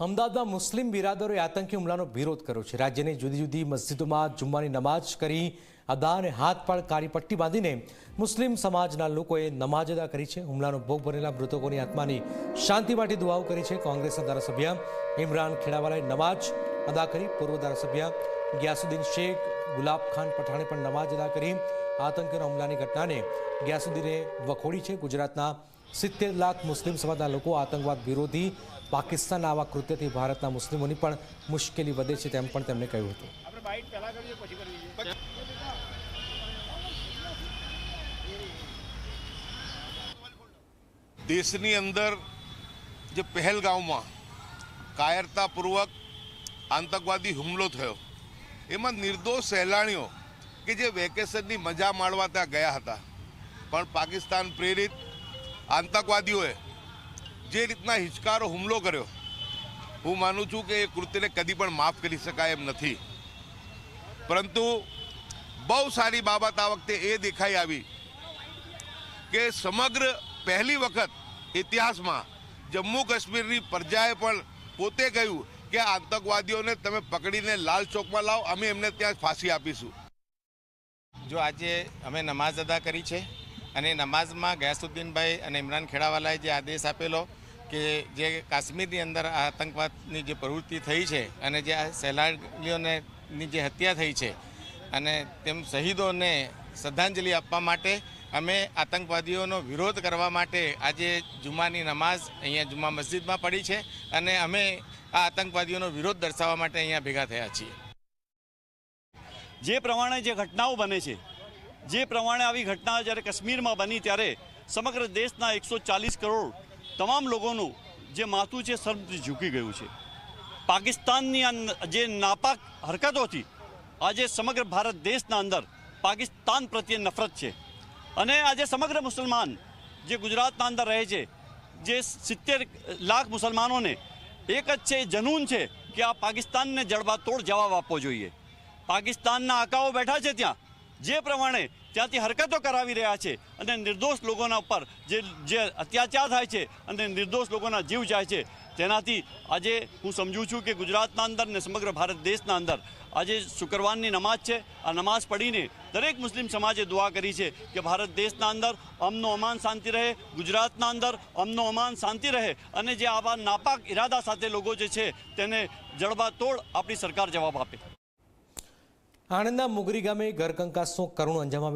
અમદાવાદમાં મુસ્લિમ બિરાદરોએ આતંકી હુમલાનો વિરોધ કર્યો છે. રાજ્યની જુદી જુદી મસ્જિદોમાં જુમ્માની નમાઝ કરી અદા અને હાથ પર કાળી પટ્ટી બાંધીને મુસ્લિમ સમાજના લોકોએ નમાઝ અદા કરી છે. હુમલાનો ભોગ બનેલા મૃતકોની આત્માની શાંતિ માટે દુઆઓ કરી છે. કોંગ્રેસના ધારાસભ્ય ઇમરાન ખેડાવાલાએ નમાઝ અદા કરી. પૂર્વ ધારાસભ્ય ગિયાસુદ્દીન શેખ, ગુલાબ ખાન પઠાણે પણ નમાઝ અદા કરી. આતંકીના હુમલાની ઘટનાને ગ્યાસુદ્દીને વખોડી છે. ગુજરાતના સિત્તેર લાખ મુસ્લિમ સમાજના લોકો આતંકવાદ વિરોધી પાકિસ્તાનના આવા કૃત્યથી ભારતના મુસ્લિમોની પણ મુશ્કેલી વધે છે તેમ પણ તેમણે કહ્યું હતું. દેશની અંદર જે પહેલગાંવમાં કાયરતાપૂર્વક આતંકવાદી હુમલો થયો એમાં નિર્દોષ સહેલાણીઓ કે જે વેકેશનની મજા માણવા ત્યાં ગયા હતા. પણ પાકિસ્તાન પ્રેરિત આતંકવાદીઓએ જે રીતના હિચકારો હુમલો કર્યો, હું માનું છું કે એ કૃત્યને કદી પણ માફ કરી શકાય એમ નથી. પરંતુ બહુ સારી બાબત આ વખતે એ દેખાઈ આવી કે સમગ્ર પહેલી વખત ઇતિહાસમાં જમ્મુ કાશ્મીરની પ્રજાએ પણ પોતે કહ્યું કે આતંકવાદીઓને તમે પકડીને લાલ ચોકમાં લાવો, અમે એમને ત્યાં ફાંસી આપીશું. જો આજે અમે નમાઝ અદા કરી છે અને નમાઝમાં ગયાસુદ્દીનભાઈ અને ઇમરાન ખેડાવાલાએ જે આદેશ આપેલો કે જે કાશ્મીરની અંદર આ આતંકવાદની જે પ્રવૃત્તિ થઈ છે અને જે આ સહેલાણીઓને જે હત્યા થઈ છે અને તેમ શહીદોને શ્રદ્ધાંજલિ આપવા માટે અમે આતંકવાદીઓનો વિરોધ કરવા માટે આજે જુમ્માની નમાઝ અહીંયા જુમ્મા મસ્જિદમાં પડી છે અને અમે આ આતંકવાદીઓનો વિરોધ દર્શાવવા માટે અહીંયા ભેગા થયા છીએ. જે પ્રમાણે જે ઘટનાઓ બને છે જે પ્રમાણે આવી ઘટના જ્યારે કાશ્મીરમાં બની ત્યારે સમગ્ર દેશના એકસો કરોડ તમામ લોકોનું જે માથું છે સર્વ ઝૂકી ગયું છે. પાકિસ્તાનની જે નાપાક હરકતોથી આજે સમગ્ર ભારત દેશના અંદર પાકિસ્તાન પ્રત્યે નફરત છે. અને આજે સમગ્ર મુસલમાન જે ગુજરાતના અંદર રહે છે, જે સિત્તેર લાખ મુસલમાનોને એક જ છે જનૂન છે કે આ પાકિસ્તાનને જડબાતોડ જવાબ આપવો જોઈએ. પાકિસ્તાનના આકાઓ બેઠા છે ત્યાં. જે પ્રમાણે ત્યાંથી હરકતો કરાવી રહ્યા છે અને નિર્દોષ લોકોના ઉપર જે જે અત્યાચાર થાય છે અને નિર્દોષ લોકોના જીવ જાય છે, તેનાથી આજે હું સમજુ છું કે ગુજરાતના અંદર ને સમગ્ર ભારત દેશના અંદર આજે શુક્રવારની નમાઝ છે. આ નમાઝ પઢીને દરેક મુસ્લિમ સમાજે દુઆ કરી છે કે ભારત દેશના અંદર અમનો અમાન શાંતિ રહે, ગુજરાતના અંદર અમનો અમાન શાંતિ રહે અને જે આવા નાપાક ઈરાદા સાથે લોકો જે છે તેને જડબાતોડ આપણી સરકાર જવાબ આપે. આણંદના મુગરી ગામે ઘરકંકાસનો કરુણ અંજામ આવ્યો